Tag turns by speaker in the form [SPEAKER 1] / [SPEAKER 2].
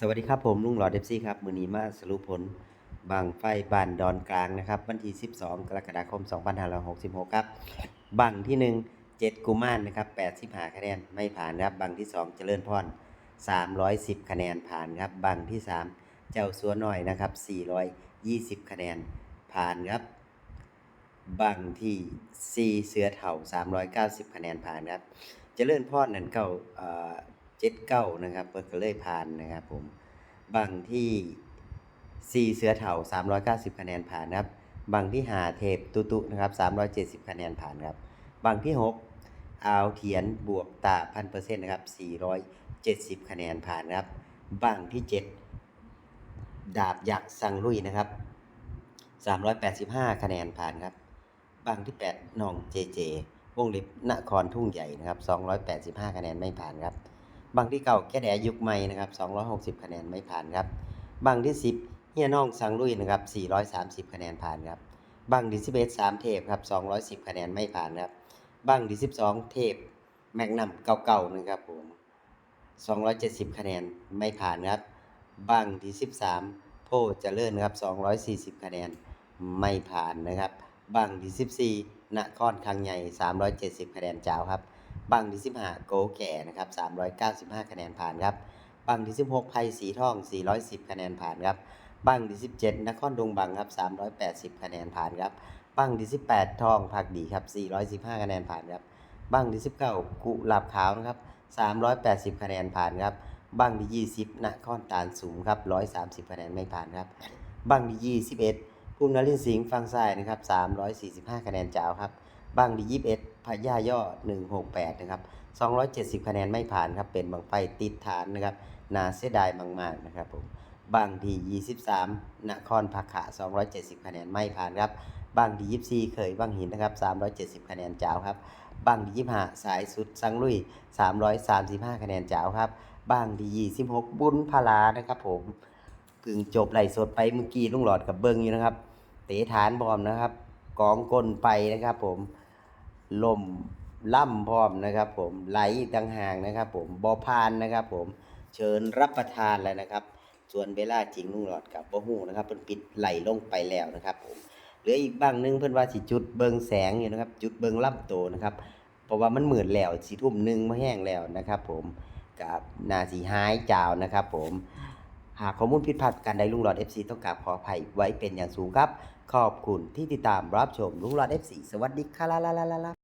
[SPEAKER 1] สวัสดีครับผมลุงหลอดเอฟซี่ครับ มือนีมาสรุปผลบางไฟบานดอนกลางนะครับ วันที่ 12 กรกฎาคม 2566 ครับ บังที่ 1 7 กุมารนะครับ85คะแนนไม่ผ่านครับ บังที่ 2 เจริญพร 310 คะแนนผ่านครับ บังที่ 3 เจ้าสัวหน้อยนะครับ 420 คะแนนผ่านครับ บังที่ 4 เสือเถ่า 390 คะแนนผ่านครับ เจริญพรนั่นเก้า เจ็ดเก้านะครับเพิ่นก็เลยผ่านนะครับผมบังที่สี่เสือเถ่า390คะแนนผ่านครับบังที่หาเทพตุตุนะครับ370คะแนนผ่านครับบังที่หกอาวเทียนบวกตาพันเปอร์เซ็นต์นะครับ470คะแนนผ่านครับบังที่เจ็ดดาบยักษ์สังลุยนะครับ385คะแนนผ่านครับบังที่8น้องเจเจวงเล็บนครทุ่งใหญ่นะครับ285คะแนนไม่ผ่านครับ บังที่เก่าแก้แดยุคใหม่นะครับ260 คะแนนไม่ผ่านครับบังที่ 10เฮียน้องสังลุยนะครับ430 คะแนนผ่านครับบังที่11 3 เทพครับ210 คะแนนไม่ผ่านครับบังที่12 เทพแมกนัมเก่าๆนะครับผม270 คะแนนไม่ผ่านครับบังที่ 13 โพเจริญครับ240 คะแนนไม่ผ่านนะครับบังที่ 14นครคังใหญ่ 370 คะแนนเจ้าครับ บังที่15โกแก่นะครับ395คะแนนผ่านครับบังที่16ไผ่สีทอง410คะแนนผ่านครับบังที่17นครดงบังครับ380คะแนนผ่านครับบังที่18ทองผักดีครับ415คะแนนผ่านครับบังที่19กุหลาบขาวนะครับ380คะแนนผ่านครับบังที่20นครตาลสูงครับ130คะแนนไม่ผ่านครับบังที่21ภูมินรินทร์สิงห์ฝั่งซ้ายนะครับ345คะแนนเจ้าครับ บังที่21พญาย่อ168นะครับ270คะแนนไม่ผ่านครับ เป็นบังไฟติดฐานนะครับนาเสียดายมากๆนะครับผมบังที่23นครพักขะ270คะแนนไม่ผ่านครับบังที่24เคยบังหินนะครับ370คะแนนเจ้าครับบังที่25สายสุดสังลุย335คะแนนเจ้าครับบังที่26บุญพลานะครับผมเพิ่งจบไหลสดไปเมื่อกี้ลุงหลอดกับเบิ้งอยู่นะครับ เตะฐานพร้อมนะครับกองกลไปนะครับผม ลมล่ำพร้อมนะครับ ผมไหลต่างหากนะครับ ผมบอพานนะครับ ผมเชิญรับประทานแล้วนะครับ ส่วนเวลาจริงลุงหลอดกับบ่ฮู้นะครับเพิ่นปิดไหลลงไปแล้วนะครับ ผมเหลืออีกบ้างหนึงเพิ่นว่าสิจุดเบิงแสงอยู่นะครับ จุดเบิงล่ำโตนะครับ เพราะว่ามันหมื่นแล้วสิทุ่มหนึงมาแห้งแล้วนะครับ ผมกับนาสีหายจาวนะครับ ผม หากข้อมูลผิดพลาดการใดลุงหลอด FC ต้องกราบขออภัยไว้เป็นอย่างสูงครับ ขอบคุณที่ติดตามรับชมลุงหลอด FC สวัสดีค่ะลาลาลาลา